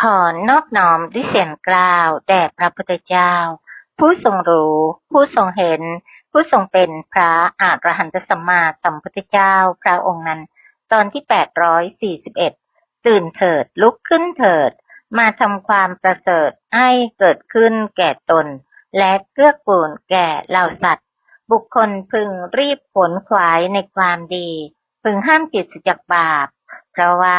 ขอนอบน้อมด้วยเสียงกล่าวแด่พระพุทธเจ้า ผู้ทรงรู้ ผู้ทรงเห็น ผู้ทรงเป็นพระอรหันตสัมมาสัมพุทธเจ้าพระองค์นั้น ตอนที่แปดร้อยสี่สิบเอ็ดตื่นเถิดลุกขึ้นเถิด มาทำความประเสริฐให้เกิดขึ้นแก่ตน และเกื้อกูลแก่เหล่าสัตว์ บุคคลพึงรีบผลขวายในความดี พึงห้ามจิตจากบาป เพราะว่า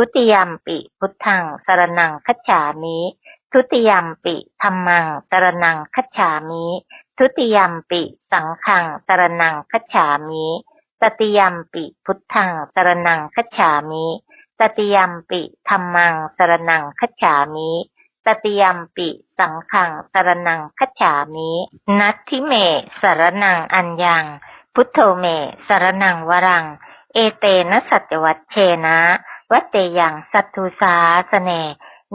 ทุติยมปิพุทธังสรนังคัจฉามิทุติยมปิธัมมังสรนังคัจฉามิทุติยมปิสังฆังสรนังคัจฉามิตติยมปิพุทธังสรนังคัจฉามิตติยมปิธัมมังสรนังคัจฉามิตติยมปิสังฆังสรนังคัจฉามินัตถิเมสรนังอัญญัง พุทโธเมสรนังวรัง เอเตนะสัจวัตเชนะ วัตเตยังสัตตุสาสเน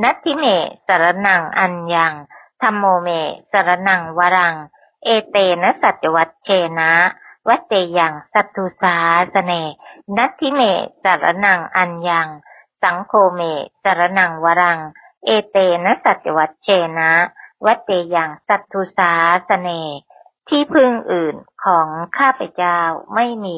นัตถิเมสรนังอัญญังธรรมโมเมสรนังวรัง เอเตนะสัจวัตเชนะ วัตเตยังสัตตุสาสเน นัตถิเมสรนังอัญญัง สังโฆเมสรนังวรัง เอเตนะสัจวัตเชนะ วัตเตยังสัตตุสาสเน ที่พึ่งอื่นของข้าพเจ้าไม่มี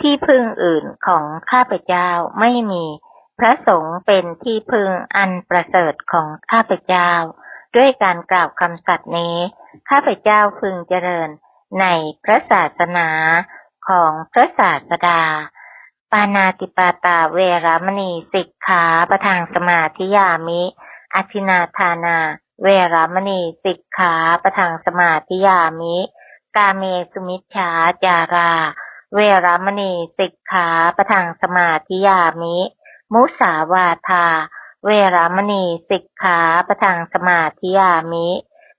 ที่พึ่งอื่นของข้าพเจ้าไม่มี พระสงฆ์เป็นที่พึ่งอันประเสริฐของข้าพเจ้า ด้วยการกล่าวคำสัตย์นี้ ข้าพเจ้าพึงเจริญในพระศาสนาของพระศาสดา ปานาติปาตาเวรามณีสิกขาประทางสมาธิยามิอธินาทานา เวรามณีสิกขาประทางสมาธิยามิ กาเมสุมิชฌาจารา เวรามณีสิกขาประทางสมาธิยามิ มุสาวาทา เวรามณีสิกขาประทางสมาธิยามิ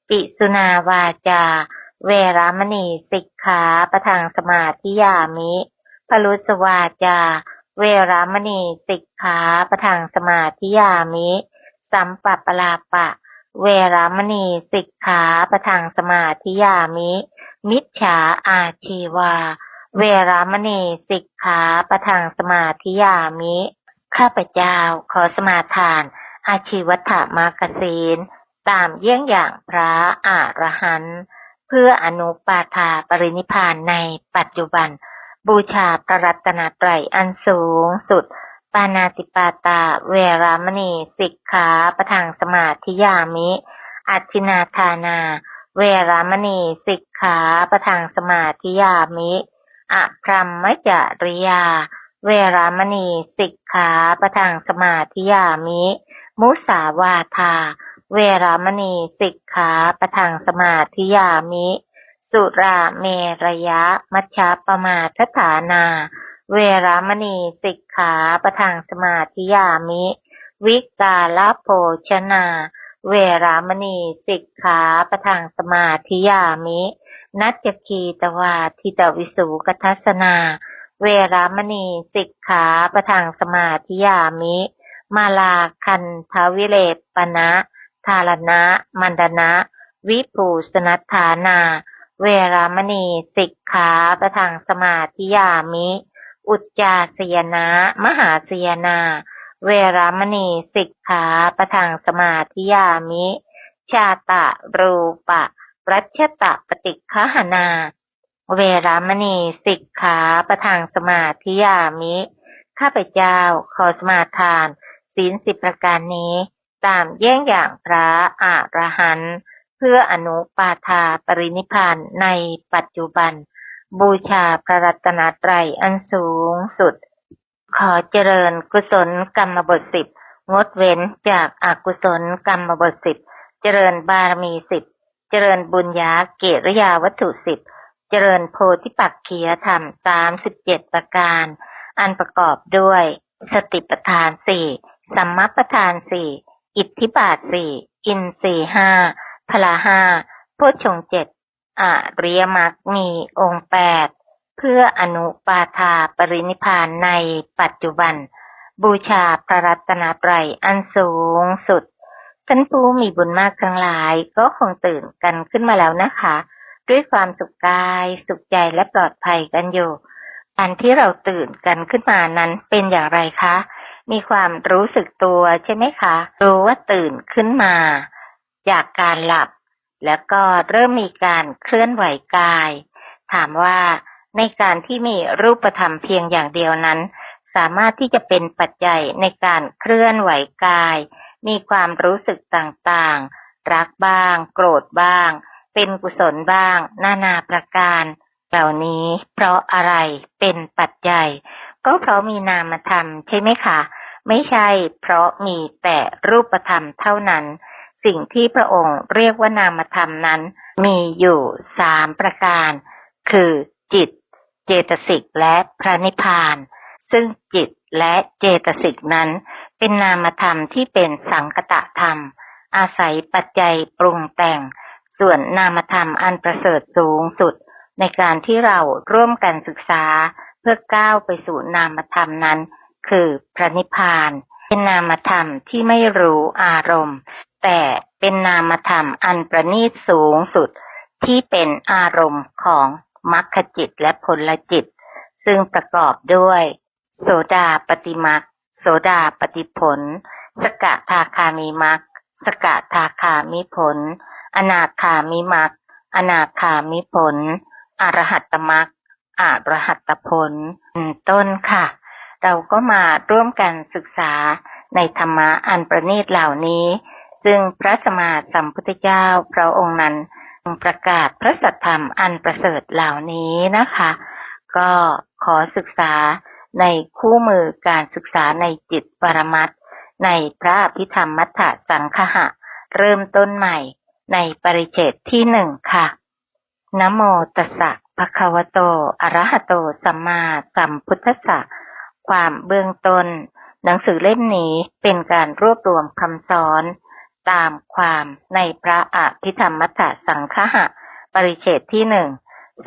ปิสุนาวาจา เวรามณีสิกขาประทางสมาธิยามิพลุสวาจา เวรามณีสิกขาประทางสมาธิยามิ สัมปปลาปะ เวรามณีสิกขาประทางสมาธิยามิ มิจฉาอาชีวา เวรามณีสิกขาประทางสมาธิยามิ ข้าพเจ้าขอสมาทาน อาชีวัฏมากศีล ตามเยี่ยงอย่างพระอรหันต์เพื่ออนุปาทาปรินิพานในปัจจุบัน บูชาพระรัตนตรัยอันสูงสุด ปานาติปาตาเวรามณีสิกขาประทางสมาธิยามิ อัตินาทานา เวรามณีสิกขาประทางสมาธิยามิ อะพรัมจริยา เวรามณีสิกขาประทางสมาธิยามิ มุสาวาทา เวรามณีสิกขาประทางสมาธิยามิ สุราเมรยะมัชฌะปมาทฐานา เวรามณีสิกขาประทางสมาธิยามิ วิกาลโภชนา เวรามณีสิกขาประทางสมาธิยามิ นัจจคีตวาทิตวิสูกทัสนา เวรามณีสิกขาประทางสมาธิยามิ มาลาคันทวิเลปนะทารณะ มันดนะ วิปูสนัฏฐานา เวรามณีสิกขาประทางสมาธิยามิ อุจจาสยนะ มหาสยนา เวรามณีสิกขาประทางสมาธิยามิ ชาตะรูปะ รัชตะปฏิคหนา เวรามณีสิกขาประทางสมาธิยามิ ข้าพเจ้าขอสมาทาน ศีลสิบประการนี้ ตามเยี่ยงอย่างพระอรหันต์เพื่ออนุปาทาปรินิพานในปัจจุบัน บูชาพระรัตนตรัยอันสูงสุด ขอเจริญกุศลกรรมบทสิบงดเว้นจากอากุศลกรรมบทสิบเจริญบารมีสิบ จริญบุญญาเกริยาวัตถุสิบเจริญโพธิปักขียธรรมสามสิบเจ็ดประการ อันประกอบด้วย สติปัฏฐานสี่สัมมัปทานสี่อิทธิบาทสี่อินทรีห้าพละห้าโพชงเจ็ดอริยมรรคมีองค์แปดเพื่ออนุปาทาปรินิพพานในปัจจุบัน บูชาพระรัตนตรัยอันสูงสุด ท่านผู้มีบุญมากทั้งหลาย ก็คงตื่นกันขึ้นมาแล้วนะคะ ด้วยความสุขกาย สุขใจและปลอดภัยกันอยู่อันที่เราตื่นกันขึ้นมานั้นเป็นอย่างไรคะ มีความรู้สึกตัวใช่ไหมคะ รู้ว่าตื่นขึ้นมา จากการหลับ แล้วก็เริ่มมีการเคลื่อนไหวกาย ถามว่าในการที่มีรูปธรรมเพียงอย่างเดียวนั้น สามารถที่จะเป็นปัจจัยในการเคลื่อนไหวกาย มีความรู้สึกต่างๆ รักบ้าง โกรธบ้าง เป็นกุศลบ้าง นานาประการ เหล่านี้เพราะอะไรเป็นปัจจัย ก็เพราะมีนามธรรมใช่ไหมคะ ไม่ใช่เพราะมีแต่รูปธรรมเท่านั้น สิ่งที่พระองค์เรียกว่านามธรรมนั้น มีอยู่สามประการ คือจิต เจตสิกและพระนิพพาน ซึ่งจิตและเจตสิกนั้น เป็นนามธรรมที่เป็นสังคตะธรรม อาศัยปัจจัยปรุงแต่ง ส่วนนามธรรมอันประเสริฐสูงสุด ในการที่เราร่วมกันศึกษาเพื่อก้าวไปสู่นามธรรมนั้น คือพระนิพพาน เป็นนามธรรมที่ไม่รู้อารมณ์ แต่เป็นนามธรรมอันประณีตสูงสุด ที่เป็นอารมณ์ของมรรคจิตและผลจิต ซึ่งประกอบด้วย โสดาปฏิมัก โสดาปฏิผล สกทาคามีมักสกทาคามิผล อนาคามิมักอนาคามิผล อรหัตตมักอรหัตตผลเป็นต้นค่ะ เราก็มาร่วมกันศึกษาในธรรมะอันประณีตเหล่านี้ ซึ่งพระสมมาสัมพุทธเจ้าพระองค์นั้นประกาศพระสัทธรรมอันประเสริฐเหล่านี้นะคะ ก็ขอศึกษา ในคู่มือการศึกษาในจิตปรมัตถ์ในพระอภิธรรมมัทธสังคหะ เริ่มต้นใหม่ ในปริเชตที่หนึ่งค่ะนะโมตัสสะภะคะวะโต อะระหะโต สัมมาสัมพุทธัสสะ ความเบื้องต้น หนังสือเล่มนี้เป็นการรวบรวมคำสอน ตามความในพระอภิธรรมมัทธสังคหะ ปริเชตที่หนึ่ง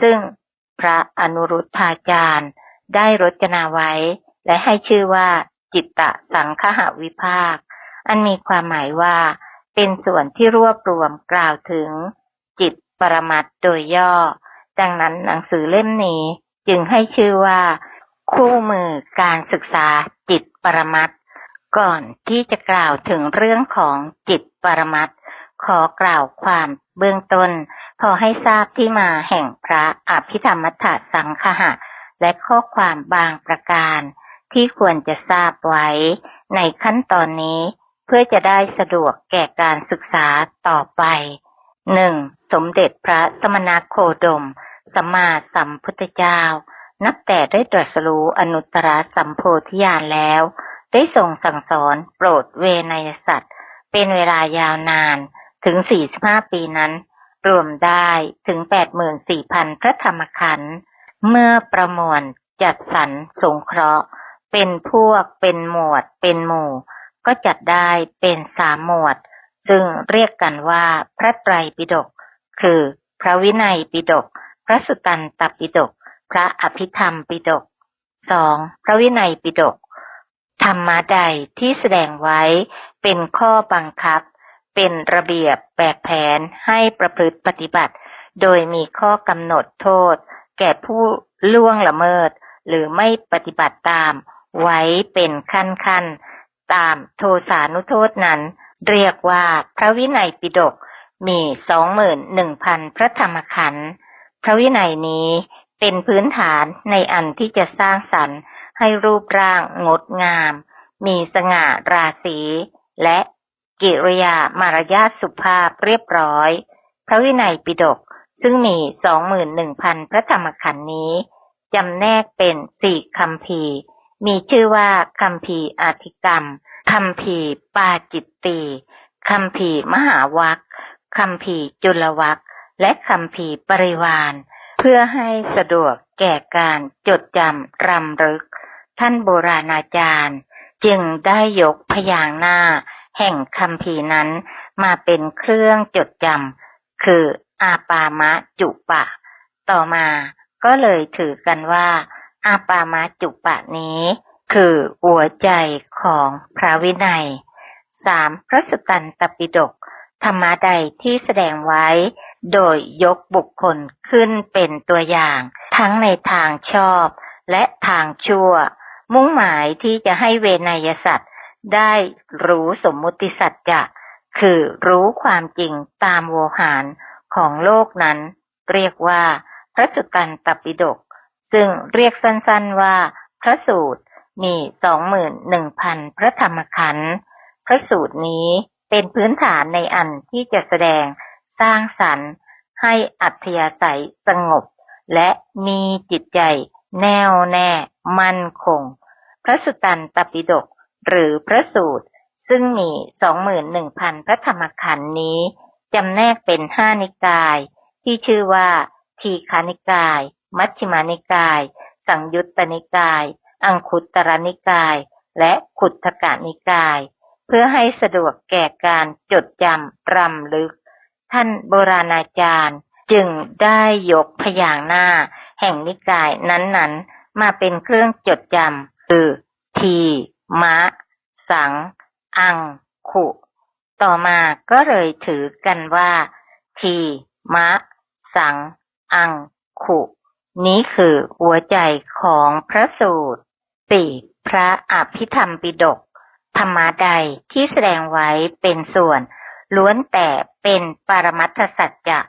ซึ่งพระอนุรุทธาจารย์ ได้รจนาไว้ และให้ชื่อว่าจิตตะสังคหวิภาค อันมีความหมายว่า เป็นส่วนที่รวบรวมกล่าวถึง จิตปรมัตโดยย่อ ดังนั้นหนังสือเล่มนี้จึงให้ชื่อว่า คู่มือการศึกษาจิตปรมัตก่อนที่จะกล่าวถึงเรื่องของจิตปรมัตขอกล่าวความเบื้องต้น พอให้ทราบที่มาแห่งพระอภิธรรมมัทธสังคหะ และข้อความบางประการ ที่ควรจะทราบไว้ ในขั้นตอนนี้เพื่อจะได้สะดวกแก่การศึกษาต่อไปหนึ่งสมเด็จพระสมณโคดมสัมมาสัมพุทธเจ้า นับแต่ได้ตรัสรู้อนุตตรสัมโพธิญาณแล้ว ได้ทรงสั่งสอนโปรดเวนยสัตว์ เป็นเวลายาวนานถึง 45 ปีนั้น รวมได้ถึง 84,000 พระธรรมขันธ์ เมื่อประมวลจัดสรรสงเคราะห์ เป็นพวกเป็นหมวด เป็นหมู่ ก็จัดได้เป็นสามหมวด ซึ่งเรียกกันว่าพระไตรปิฎกคือ พระวินัยปิฎกพระสุตตันตปิฎกพระอภิธรรมปิฎกสองพระวินัยปิฎกธรรมะใดที่แสดงไว้เป็นข้อบังคับ เป็นระเบียบแบกแผนให้ประพฤติปฏิบัติ โดยมีข้อกำหนดโทษ แก่ผู้ล่วงละเมิด หรือไม่ปฏิบัติตาม ไว้เป็นขั้นขั้นตามโทสานุโทษนั้น เรียกว่าพระวินัยปิฎกมีสองหมื่นหนึ่งพันพระธรรมขันธ์พระวินัยนี้เป็นพื้นฐานในอันที่จะสร้างสรรค์ให้รูปร่างงดงาม มีสง่าราศีและกิริยามารยาทสุภาพเรียบร้อย พระวินัยปิฎก ซึ่งมีสองหมื่นหนึ่งพันพระธรรมขันธ์นี้จำแนกเป็นสี่คำพีมีชื่อว่าคำพีอาธิกรรมคำพีปาจิตตีคำพีมหาวัคคำพีจุลวัคและคำพีปริวาน เพื่อให้สะดวกแก่การจดจำรำลึก ท่านโบราณอาจารย์ จึงได้ยกพยางหน้า แห่งคำพีนั้นมาเป็นเครื่องจดจำคือ อาปามะจุปะ ต่อมาก็เลยถือกันว่า อาปามะจุปะนี้ คือหัวใจของพระวินัยสามพระสุตตันตปิฎกธรรมะใดที่แสดงไว้ โดยยกบุคคลขึ้นเป็นตัวอย่าง ทั้งในทางชอบและทางชั่ว มุ่งหมายที่จะให้เวนยสัตว์ได้รู้สมมุติสัจจะ คือรู้ความจริงตามโวหาร ของโลกนั้น เรียกว่าพระสุตตันตปิฎกซึ่งเรียกสั้นๆว่า พระสูตรมีสองหมื่นหนึ่งพันพระธรรมขันธ์พระสูตรนี้เป็นพื้นฐานในอันที่จะแสดงสร้างสรรค์ให้อัธยาศัยสงบ และมีจิตใจแน่วแน่มั่นคง พระสุตตันตปิฎกหรือพระสูตร ซึ่งมีสองหมื่นหนึ่งพันพระธรรมขันธ์นี้ จำแนกเป็นห้านิกาย ที่ชื่อว่าทีคานิกาย มัชฌิมานิกาย สังยุตตนิกาย อังคุตรนิกาย และขุทธกานิกาย เพื่อให้สะดวกแก่การจดจำรำลึก ท่านโบราณอาจารย์ จึงได้ยกพยางหน้า แห่งนิกายนั้นๆ มาเป็นเครื่องจดจำคือทีมะ สัง อัง ขุ ต่อมาก็เลยถือกันว่า ที มะ สัง อัง ขุ นี้คือหัวใจของพระสูตรสี่พระอภิธรรมปิฎกธรรมะใดที่แสดงไว้เป็นส่วน ล้วนแต่เป็นปรมัตถสัจจะ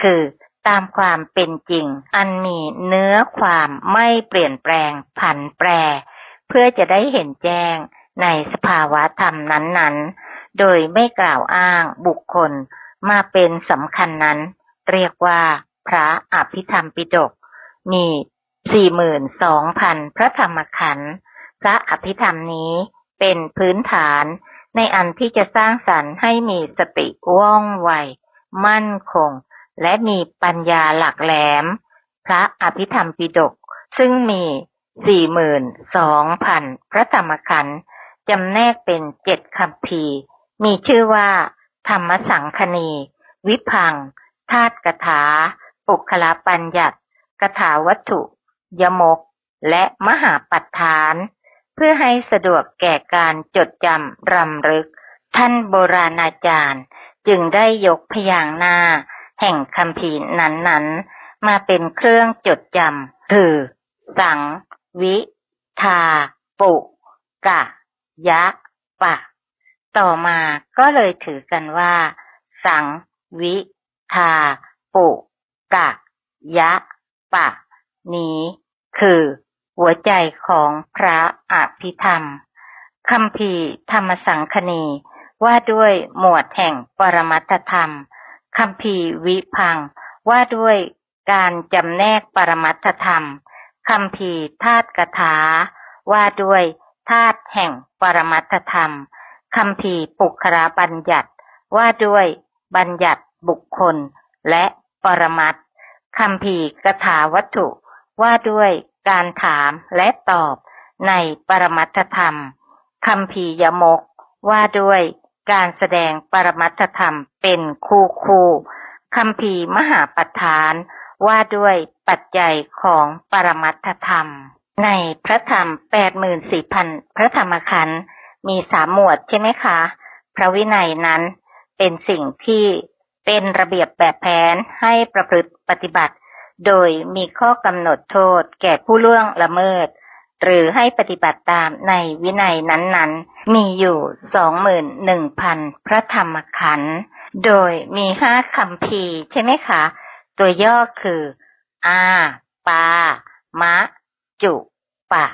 คือตามความเป็นจริง อันมีเนื้อความไม่เปลี่ยนแปลงผันแปร เพื่อจะได้เห็นแจ้งในสภาวะธรรมนั้นๆ โดยไม่กล่าวอ้างบุคคลมาเป็นสำคัญนั้น เรียกว่าพระอภิธรรมปิฎกมีสี่หมื่นสองพันพระธรรมขันธ์พระอภิธรรมนี้เป็นพื้นฐานในอันที่จะสร้างสรรค์ให้มีสติว่องไว มั่นคง และมีปัญญาหลักแหลม พระอภิธรรมปิฎกซึ่งมีสี่หมื่นสองพันพระธรรมขันธ์จำแนกเป็นเจ็ดคำพี มีชื่อว่า ธรรมสังคณี วิพัง ธาตุกถา ปุคละปัญญัติกถาวัตถุ ยมก และมหาปัฏฐาน เพื่อให้สะดวกแก่การจดจำรำลึก ท่านโบราณอาจารย์ จึงได้ยกพยางหน้า แห่งคำพีร์นั้นๆ มาเป็นเครื่องจดจำคือ สัง วิ ทา ปุกะ ยะ ปะ ต่อมาก็เลยถือกันว่า สัง วิ ทา ปุ กะ ยะ ปะ นี้ คือ หัวใจของพระอภิธรรมคำพีธรรมสังคณีว่าด้วยหมวดแห่งปรมัตธรรมคำพีวิพัง ว่าด้วยการจำแนกปรมัตธรรมคำพีธาตุกถา ว่าด้วยธาตุแห่งปรมัตธรรม คำพีปุคระบัญญัติว่าด้วยบัญญัติบุคคลและปรมัตคำพีร์กถาวัตถุว่าด้วยการถามและตอบในปรมัตธรรมคำพียมกว่าด้วยการแสดงปรมัตธรรมเป็นคู่คู่คำพีมหาปัฏฐานว่าด้วยปัจจัยของปรมัตธรรม ในพระธรรมแปดหมื่นสี่พันพระธรรมขันธ์ มีสามหมวดใช่ไหมคะ พระวินัยนั้นเป็นสิ่งที่เป็นระเบียบแบบแผนให้ประพฤติปฏิบัติ โดยมีข้อกำหนดโทษแก่ผู้ล่วงละเมิด หรือให้ปฏิบัติตามในวินัยนั้นๆ มีอยู่สองหมื่นหนึ่งพันพระธรรมขันธ์โดยมีห้าคำพีใช่ไหมคะ ตัวย่อคือ อา ปา มะ จุ ปะ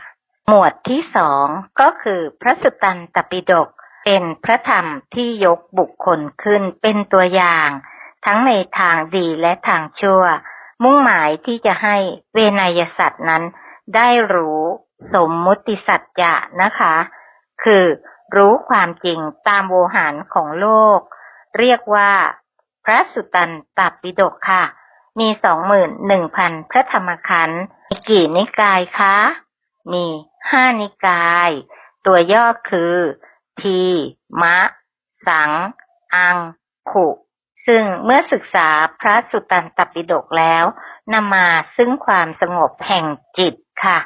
หมวดที่สองก็คือพระสุตตันตปิฎกเป็นพระธรรมที่ยกบุคคลขึ้นเป็นตัวอย่าง ทั้งในทางดีและทางชั่ว มุ่งหมายที่จะให้เวนยสัตว์นั้น ได้รู้สมมุติสัจจะนะคะ คือรู้ความจริงตามโวหารของโลก เรียกว่าพระสุตันตปิฎกค่ะ มีสองหมื่นหนึ่งพันพระธรรมขันธ์มีกี่นิกายคะ มีห้านิกาย ตัวย่อคือ ที มะ สัง อัง ขุ ซึ่งเมื่อศึกษาพระสุตตันตปิฎกแล้วนำมาซึ่งความสงบแห่งจิตค่ะ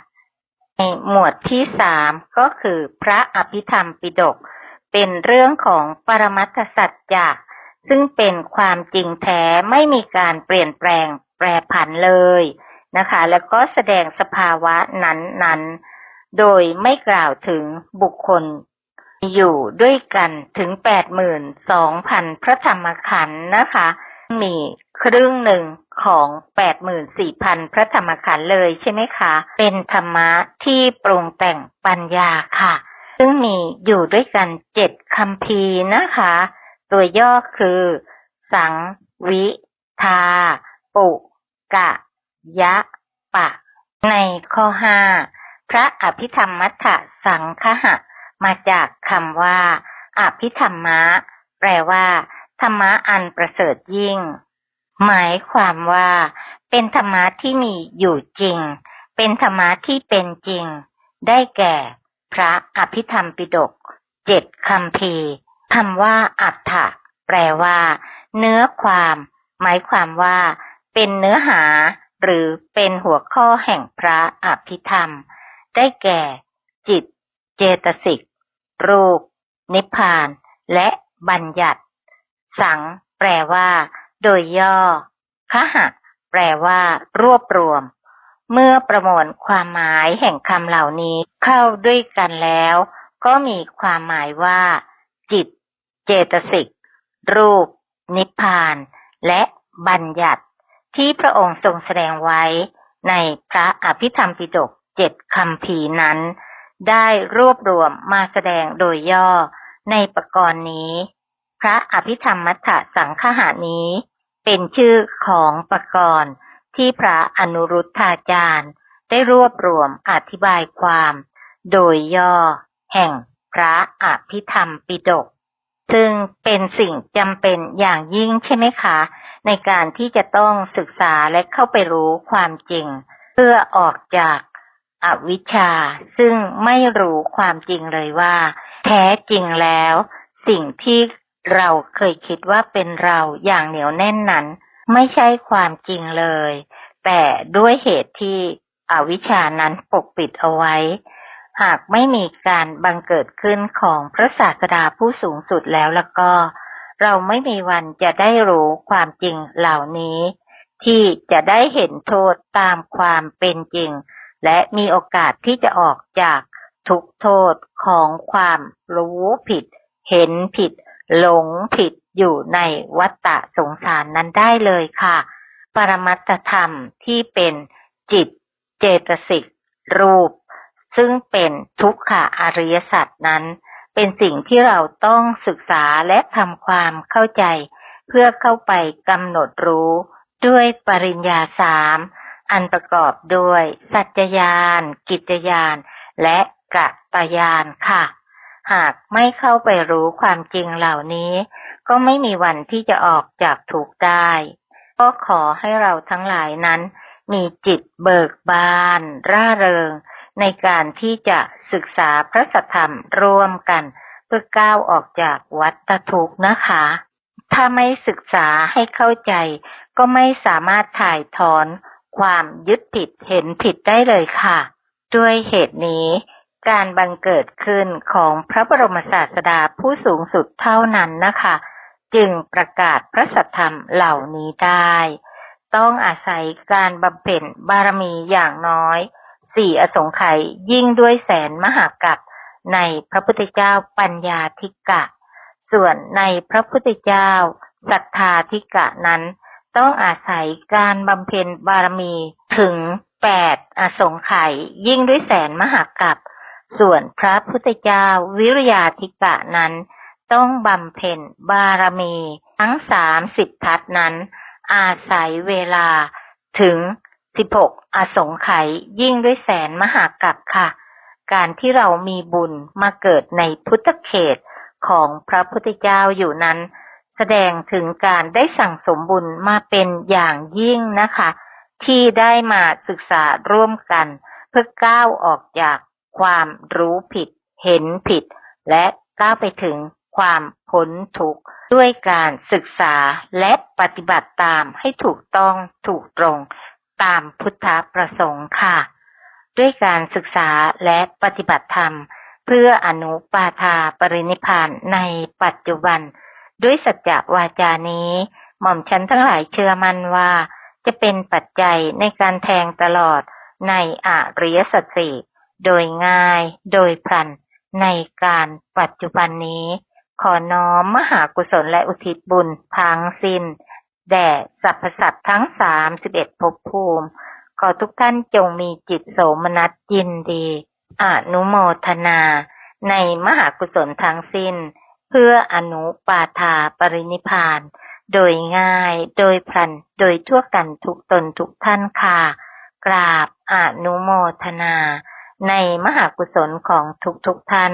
ในหมวดที่สามก็คือพระอภิธรรมปิฎกเป็นเรื่องของปรมัตถสัจจะซึ่งเป็นความจริงแท้ไม่มีการเปลี่ยนแปลงแปรผันเลย นะคะ แล้วก็แสดงสภาวะนั้นๆ โดยไม่กล่าวถึงบุคคล อยู่ด้วยกันถึงแปดหมื่นสองพันพระธรรมขันธ์นะคะ มีครึ่งหนึ่งของแปดหมื่นสี่พันพระธรรมขันธ์เลยใช่ไหมคะ เป็นธรรมะที่ปรุงแต่งปัญญาค่ะ ซึ่งมีอยู่ด้วยกันเจ็ดคำพีนะคะ ตัวย่อคือ สังวิทา ปุกะ ยะปะ ในข้อห้าพระอภิธรรมมัทธสังคหะ มาจากคำว่า อภิธรรมะ แปลว่า ธรรมะอันประเสริฐยิ่ง หมายความว่า เป็นธรรมะที่มีอยู่จริง เป็นธรรมะที่เป็นจริง ได้แก่ พระอภิธรรมปิฎกเจ็ดคำพีร์คำว่า อัฏฐะแปลว่า เนื้อความ หมายความว่า เป็นเนื้อหา หรือเป็นหัวข้อแห่งพระอภิธรรม ได้แก่ จิต เจตสิก รูป นิพพาน และบัญญัติ สัง แปลว่า โดยย่อคหะ แปลว่า รวบรวม เมื่อประมวลความหมายแห่งคำเหล่านี้เข้าด้วยกันแล้ว ก็มีความหมายว่า จิต เจตสิก รูป นิพพาน และบัญญัติ ที่พระองค์ทรงแสดงไว้ในพระอภิธรรมปิฎกเจ็ดคำพีนั้น ได้รวบรวมมาแสดงโดยย่อในประกรณ์นี้ พระอภิธรรมมัทธสังคหานี้ เป็นชื่อของประกรณ์ที่พระอนุรุทธาจารย์ ได้รวบรวมอธิบายความ โดยย่อ แห่งพระอภิธรรมปิฎกซึ่งเป็นสิ่งจำเป็นอย่างยิ่งใช่ไหมคะ ในการที่จะต้องศึกษาและเข้าไปรู้ความจริง เพื่อออกจากอวิชชา ซึ่งไม่รู้ความจริงเลยว่า แท้จริงแล้ว สิ่งที่เราเคยคิดว่าเป็นเราอย่างเหนียวแน่นนั้น ไม่ใช่ความจริงเลย แต่ด้วยเหตุที่อวิชชานั้นปกปิดเอาไว้ หากไม่มีการบังเกิดขึ้นของพระศาสดาผู้สูงสุดแล้วแล้วก็ เราไม่มีวันจะได้รู้ความจริงเหล่านี้ ที่จะได้เห็นโทษตามความเป็นจริง และมีโอกาสที่จะออกจากทุกโทษของความรู้ผิด เห็นผิด หลงผิดอยู่ในวัฏฏะสงสารนั้นได้เลยค่ะ ปรมัตธรรมที่เป็นจิตเจตสิกรูป ซึ่งเป็นทุกขะอริยสัจนั้น เป็นสิ่งที่เราต้องศึกษาและทำความเข้าใจ เพื่อเข้าไปกำหนดรู้ ด้วยปริญญาสามอันประกอบด้วย สัจญาณกิจญาณและกะตญาณค่ะ หากไม่เข้าไปรู้ความจริงเหล่านี้ ก็ไม่มีวันที่จะออกจากทุกได้ ก็ขอให้เราทั้งหลายนั้น มีจิตเบิกบาน ร่าเริง ในการที่จะศึกษาพระสัทธรรมร่วมกันเพื่อก้าวออกจากวัฏทุกข์นะคะ ถ้าไม่ศึกษาให้เข้าใจ ก็ไม่สามารถถ่ายถอนความยึดผิดเห็นผิดได้เลยค่ะ ด้วยเหตุนี้ การบังเกิดขึ้นของพระบรมศาสดาผู้สูงสุดเท่านั้นนะคะ จึงประกาศพระสัทธรรมเหล่านี้ได้ ต้องอาศัยการบำเพ็ญบารมีอย่างน้อย สี่อสงไขยยิ่งด้วยแสนมหากัปในพระพุทธเจ้าปัญญาธิกะ ส่วนในพระพุทธเจ้าศรัทธาธิกะนั้น ต้องอาศัยการบำเพ็ญบารมีถึงแปดอสงไขยยิ่งด้วยแสนมหากัปส่วนพระพุทธเจ้าวิริยาธิกะนั้น ต้องบำเพ็ญบารมี ทั้งสามสิบทัศนั้น อาศัยเวลาถึง สิบหกอสงไขยยิ่งด้วยแสนมหากัปค่ะ การที่เรามีบุญมาเกิดในพุทธเขตของพระพุทธเจ้าอยู่นั้น แสดงถึงการได้สั่งสมบุญมาเป็นอย่างยิ่งนะคะ ที่ได้มาศึกษาร่วมกัน เพื่อก้าวออกจากความรู้ผิด เห็นผิด และก้าวไปถึงความพ้นทุกข์ด้วยการศึกษาและปฏิบัติตามให้ถูกต้องถูกตรง ตามพุทธประสงค์ค่ะ ด้วยการศึกษาและปฏิบัติธรรม เพื่ออนุปาทาปรินิพานในปัจจุบัน ด้วยสัจจวาจานี้ หม่อมฉันทั้งหลายเชื่อมั่นว่า จะเป็นปัจจัยในการแทงตลอดในอริยสัจสี่โดยง่ายโดยพลันในการปัจจุบันนี้ ขอน้อมมหากุศลและอุทิศบุญทั้งสิ้น แด่สรรพสัตว์ทั้งสามสิบเอ็ดภพภูมิ ขอทุกท่านจงมีจิตโสมนัสยินดีอนุโมทนา ในมหากุศลทั้งสิ้น เพื่ออนุปาทาปรินิพาน โดยง่ายโดยพลัน โดยทั่วกันทุกตนทุกท่านค่ะ กราบอนุโมทนา ในมหากุศลของทุกๆทท่าน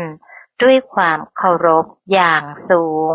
ด้วยความเคารพอย่างสูง